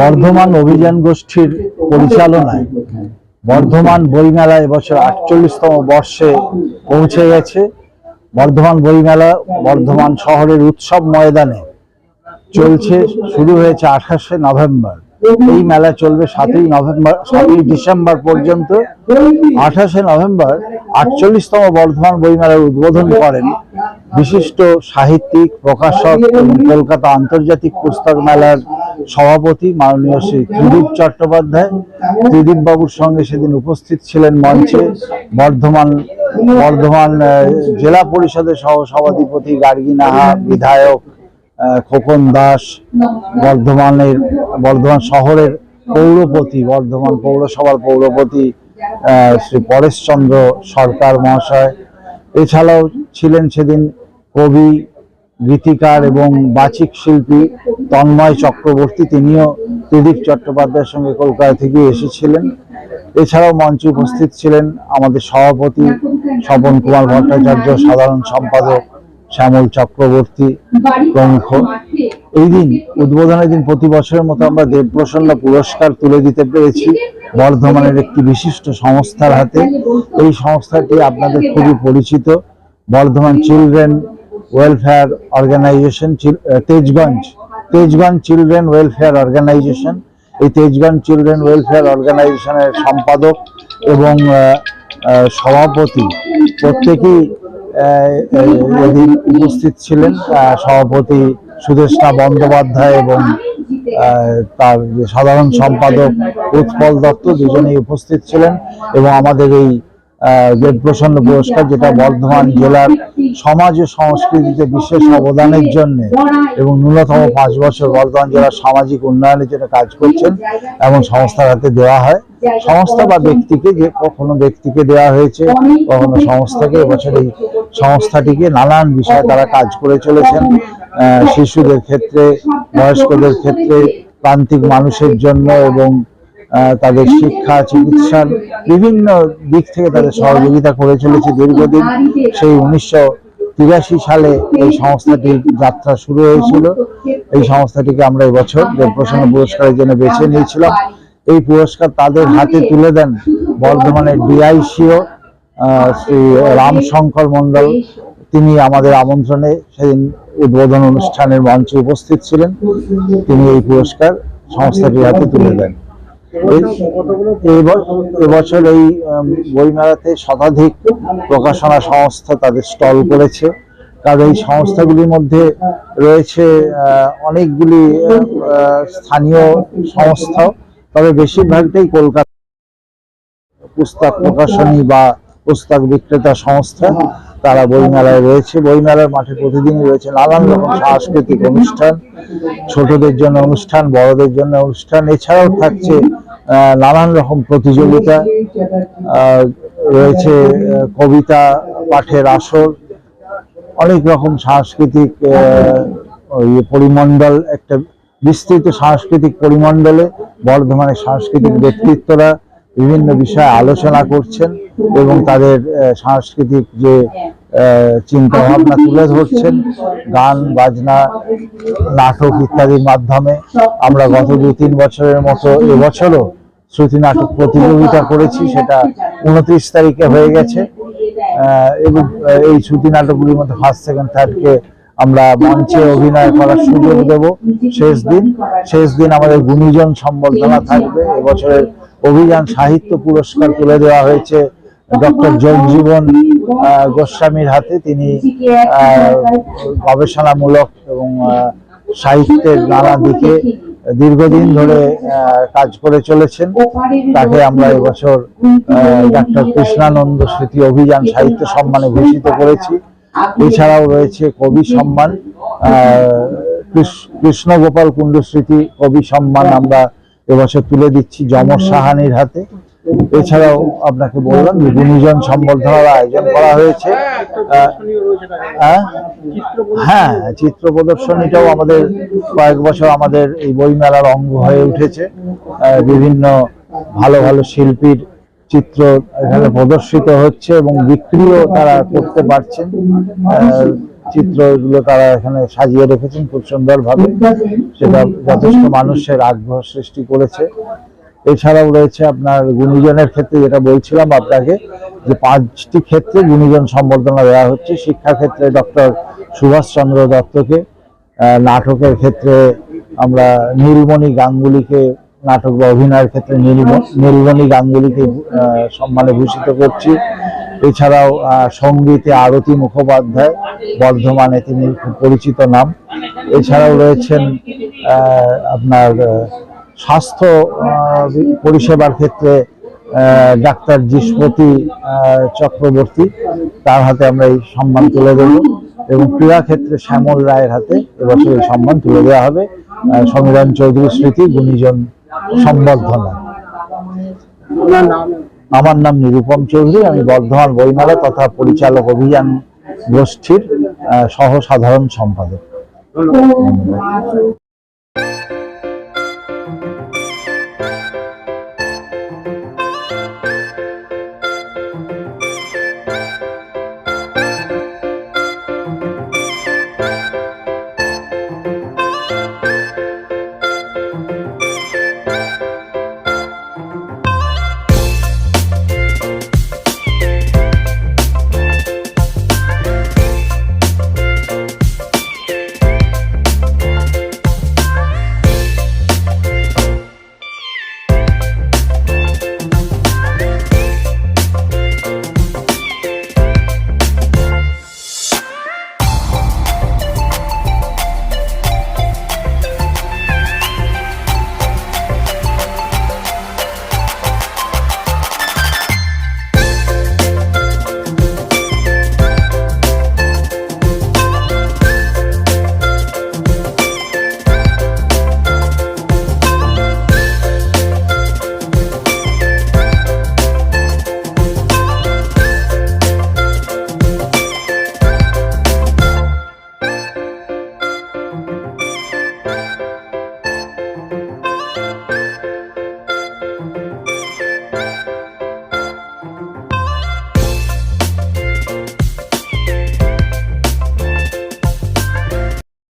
বর্ধমান অভিযান গোষ্ঠীর পরিচালনায় বর্ধমান বইমেলা এবছর আটচল্লিশতম বর্ষে পৌঁছে গেছে। বর্ধমান বইমেলা বর্ধমান শহরের উৎসব ময়দানে চলছে, শুরু হয়েছে আঠাশে নভেম্বর। এই মেলা চলবে সাতই নভেম্বর, সাতই ডিসেম্বর পর্যন্ত। আঠাশে নভেম্বর আটচল্লিশতম বর্ধমান বইমেলার উদ্বোধন করেন বিশিষ্ট সাহিত্যিক, প্রকাশক কলকাতা আন্তর্জাতিক পুস্তক মেলার সভাপতি মাননীয় শ্রী ত্রিদীপ চট্টোপাধ্যায়। ত্রিদীপ বাবুর সঙ্গে সেদিন উপস্থিত ছিলেন মঞ্চে বর্ধমান বর্ধমান জেলা পরিষদের সহ সভাধিপতি গার্গী নাহা, বিধায়ক খোকন দাস, বর্ধমানের, বর্ধমান শহরের পৌরপতি, বর্ধমান পৌরসভার পৌরপতি শ্রী পরেশচন্দ্র সরকার মহাশয়। এছাড়াও ছিলেন সেদিন কবি, গীতিকার এবং বাচিক শিল্পী তন্ময় চক্রবর্তী। তিনিও ত্রিদীপ চট্টোপাধ্যায়ের সঙ্গে কলকাতা থেকে এসেছিলেন। এছাড়াও মঞ্চে উপস্থিত ছিলেন আমাদের সভাপতি স্বপন কুমার ভট্টাচার্য, সাধারণ সম্পাদক শ্যামল চক্রবর্তী প্রমুখ। এই দিন উদ্বোধনের দিন প্রতি বছরের মতো আমরা দেবপ্রসন্ন পুরস্কার তুলে দিতে পেরেছি। বর্ধমানের একটি বিশিষ্ট সংস্থার হাতে। এই সংস্থাটি আপনাদের খুবই পরিচিত। Bardhaman children welfare organisation Tejganj. Tejganj children welfare organisation. এই তেজগঞ্জ চিলড্রেন ওয়েলফেয়ার অর্গানাইজেশনের সম্পাদক এবং সভাপতি প্রত্যেকেই এদিন উপস্থিত ছিলেন সভাপতি সুদেষ্টা বন্দ্যোপাধ্যায় এবং তার সাধারণ সম্পাদক উৎপল দত্ত দুজনেই উপস্থিত ছিলেন এবং আমাদের এই আহ, দেবপ্রসন্ন পুরস্কার যেটা বর্ধমান জেলার সমাজ ও সংস্কৃতিতে বিশেষ অবদানের জন্য এবং ন্যূনতম পাঁচ বছর বর্ধমান জেলার সামাজিক উন্নয়নের জন্য কাজ করছেন এবং সংস্থার হাতে দেওয়া হয়। সংস্থা বা ব্যক্তিকে যে কখনো ব্যক্তিকে দেওয়া হয়েছে কখনো সংস্থাকে এবছর এই সংস্থাটিকে নানান বিষয়ে তারা কাজ করে চলেছেন। আহ, শিশুদের ক্ষেত্রে বয়স্কদের ক্ষেত্রে। প্রান্তিক মানুষের জন্য এবং তাদের শিক্ষা, চিকিৎসার বিভিন্ন দিক থেকে তাদের সহযোগিতা করে চলেছে দীর্ঘদিন। সেই উনিশশো তিরাশি সালে এই সংস্থাটির যাত্রা শুরু হয়েছিল। এই সংস্থাটিকে আমরা এবছর দেবপ্রসন্ন পুরস্কারের জন্য বেছে নিয়েছিলাম। এই পুরস্কার তাদের হাতে তুলে দেন বর্ধমানের ডিআইসিও শ্রী রামশঙ্কর মন্ডল তিনি আমাদের আমন্ত্রণে সেদিন উদ্বোধন অনুষ্ঠানের মঞ্চে উপস্থিত ছিলেন। তিনি এই পুরস্কার সংস্থাটির হাতে তুলে দেন। এবছর এই বইমেলাতে শতাধিক প্রকাশনা সংস্থা তাদের স্টল করেছে। কারণ এই সংস্থাগুলির মধ্যে রয়েছে অনেকগুলি স্থানীয় সংস্থা। তবে বেশিরভাগটাই কলকাতা পুস্তক প্রকাশনী বা পুস্তক বিক্রেতা সংস্থা, তারা বইমেলায় রয়েছে। বইমেলার মাঠে প্রতিদিনই রয়েছে নানান রকম সাংস্কৃতিক অনুষ্ঠান, ছোটদের জন্য অনুষ্ঠান, বড়দের জন্য অনুষ্ঠান। এছাড়াও থাকছে নানান রকম প্রতিযোগিতা রয়েছে কবিতা পাঠের আসর, অনেক রকম সাংস্কৃতিক ওই পরিমণ্ডল, একটা বিস্তৃত সাংস্কৃতিক পরিমণ্ডলে বর্ধমানের সাংস্কৃতিক ব্যক্তিত্বরা বিভিন্ন বিষয়ে আলোচনা করছেন এবং তাদের সাংস্কৃতিক যে চিন্তা ভাবনা তুলে ধরছেন, গান, বাজনা, নাটক ইত্যাদির মাধ্যমে। আমরা গত দুই, তিন বছরের মতো এবছরও শ্রুতি নাটক প্রতিযোগিতা করেছি, সেটা উনত্রিশ তারিখে হয়ে গেছে। এবং এই শ্রুতি নাটকগুলির মধ্যে ফার্স্ট, সেকেন্ড, থার্ডকে আমরা মঞ্চে অভিনয় করার সুযোগ দেব শেষ দিন। শেষ দিন আমাদের গুণীজন সম্বর্ধনা থাকবে। এবছরের অভিযান সাহিত্য পুরস্কার তুলে দেওয়া হয়েছে ডক্টর জগজীবন গোস্বামীর হাতে। তিনি গবেষণামূলক এবং সাহিত্যের নানা দিকে দীর্ঘদিন ধরে কাজ করে চলেছেন। তাকে আমরা এবছর ডাক্তার কৃষ্ণানন্দ স্মৃতি অভিযান সাহিত্য সম্মানে ভূষিত করেছি। এছাড়াও রয়েছে কবি সম্মান আহ, কৃষ্ণ গোপাল কুণ্ডু স্মৃতি কবি সম্মান আমরা এবছর তুলে দিচ্ছি জমর সাহানির হাতে। এছাড়াও আপনাকে বললাম যে গুণীজন সম্বর্ধনার আয়োজন করা হয়েছে। হ্যাঁ? চিত্র প্রদর্শনীটাও আমাদের কয়েক বছর আমাদের এই বইমেলার অঙ্গ হয়ে উঠেছে। বিভিন্ন ভালো ভালো শিল্পীর চিত্র এখানে প্রদর্শিত হচ্ছে এবং বিক্রিও তারা করতে পারছেন। চিত্রগুলো তারা এখানে সাজিয়ে রেখেছেন খুব সুন্দরভাবে। সেটা যথেষ্ট মানুষের আগ্রহ সৃষ্টি করেছে। এছাড়াও রয়েছে আপনার গুণীজনের ক্ষেত্রে যেটা বলছিলাম আপনাকে, যে পাঁচটি ক্ষেত্রে গুণীজন সম্বর্ধনা দেওয়া হচ্ছে। শিক্ষা ক্ষেত্রে ডক্টর সুভাষচন্দ্র দত্তকে নাটকের ক্ষেত্রে আমরা নীলমণি গাঙ্গুলিকে, নাটক বা অভিনয়ের ক্ষেত্রে নীলম- নীলমণি গাঙ্গুলিকে সম্মানে ভূষিত করছি। এছাড়াও সঙ্গীতে আরতি মুখোপাধ্যায়, বর্ধমানে তিনি খুব পরিচিত নাম। এছাড়াও রয়েছেন আপনার স্বাস্থ্য পরিষেবার ক্ষেত্রে ডাক্তার জিস্পতি চক্রবর্তী, তার হাতে আমরা এই সম্মান তুলে দেব এবং ক্রীড়া ক্ষেত্রে শ্যামল রায়ের হাতে এবছর এই সম্মান তুলে দেওয়া হবে। সমীরণ চৌধুরী স্মৃতি, গুণীজন সম্বর্ধনা। আমার নাম নিরুপম চৌধুরী আমি বর্ধমান বইমেলা তথা পরিচালক অভিযান গোষ্ঠীর সহ সাধারণ সম্পাদক।